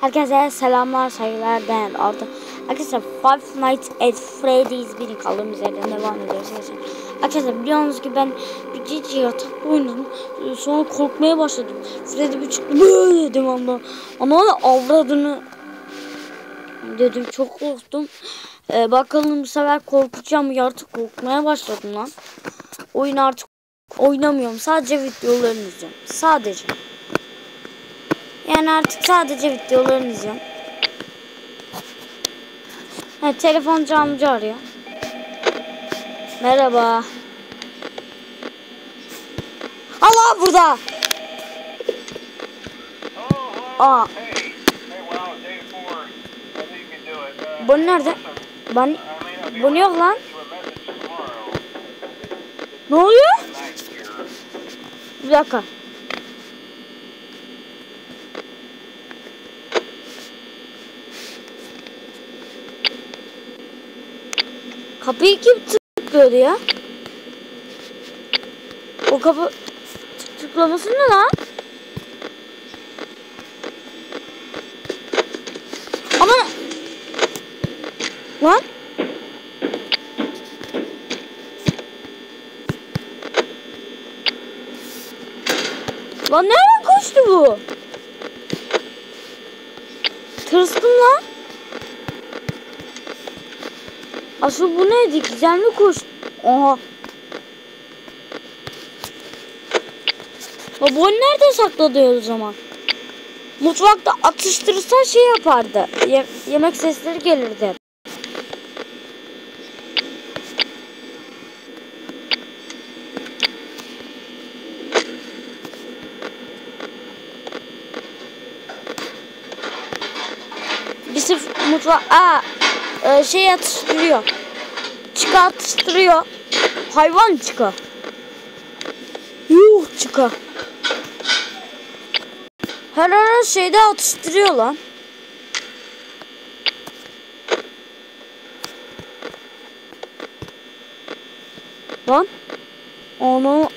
Herkese selamlar, saygılar, ben Arda. Arkadaşlar Five Nights at Freddy's bir kaldığımız yerden devam ediyoruz. Arkadaşlar, arkadaşlar biliyorsunuz ki ben bir gece yatakta oynadım. Sonra korkmaya başladım. Freddy bir çıktı devamlı. Ama ona avradını dedim çok korktum. Ee, bakalım bu sefer korkacağım artık korkmaya başladım lan. Oyun artık oynamıyorum. Sadece videolarını izliyorum. Sadece. Yani artık sadece videolarını izliyorum. Ha, telefoncu amca arıyor. Merhaba. Allah burada. Aa, bu nerede? Ben bu yok lan? Ne oluyor? Bir dakika. Kapıyı kim tıklıyordu ya? O kapı tık tıklaması ne lan? Ama lan Lan nereden koştu bu? Tırstım lan. Asıl bu neydi? Güzel mi koştu? Oha. Ya bu onu nerede sakladı o zaman? Mutfakta atıştırırsa şey yapardı. Ye- yemek sesleri gelirdi. Mutfak... Aa, e, şey atıştırıyor. Çıka atıştırıyor. Hayvan çıka. Yuh çıka. Her ara şeyde atıştırıyor lan. Lan. Onu...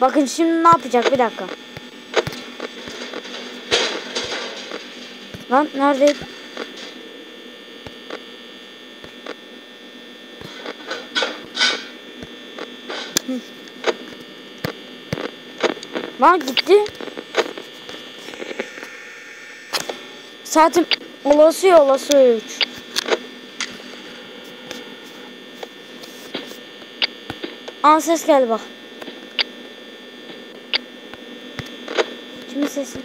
Bakın şimdi ne yapacak bir dakika. Lan neredeydi? Lan gitti. Saatim olası olası 3. Aa ses geldi bak. Kimin sesi?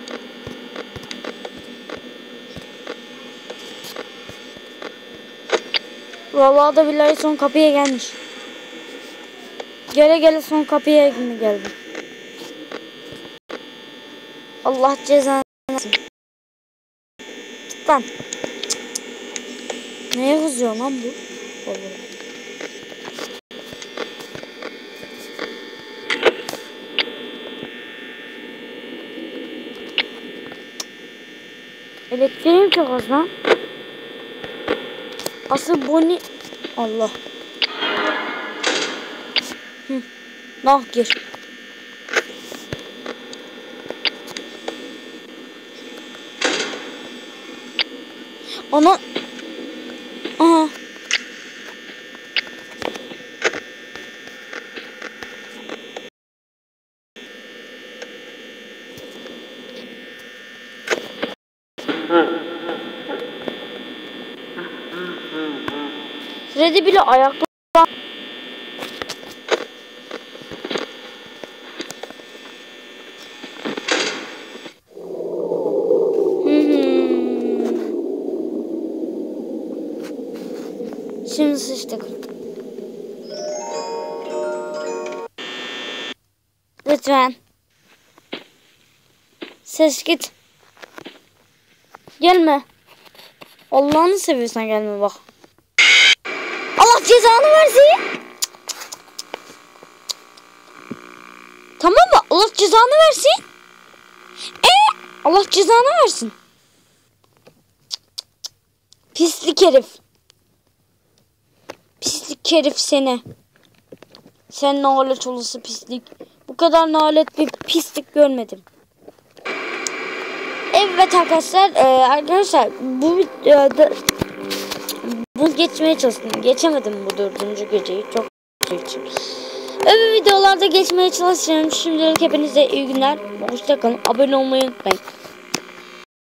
Vallahi da billahi son kapıya gelmiş. Gele gele son kapıya mi geldi? Allah cezanı. Git lan. Neye kızıyor lan bu? Vallahi. Elektriğim çok az lan. Asıl Bonnie... Allah. Hı. Nah gir. Ana... Aha. Freddy bile ayakta Hı hı. Şimdi sıçtık. Lütfen. Ses git. Gelme. Allah'ını seviyorsan gelme bak. Cezanı versin. Tamam mı? Allah cezanı versin. E Allah cezanı versin. Pislik herif. Pislik herif seni. Sen nalet olası pislik. Bu kadar nalet bir pislik görmedim. Evet arkadaşlar, e, arkadaşlar bu videoda bu geçmeye çalıştım. Geçemedim bu dördüncü geceyi. Çok kötü için. Öbür videolarda geçmeye çalışacağım. Şimdilik hepinize iyi günler. Hoşçakalın. Abone olmayı unutmayın.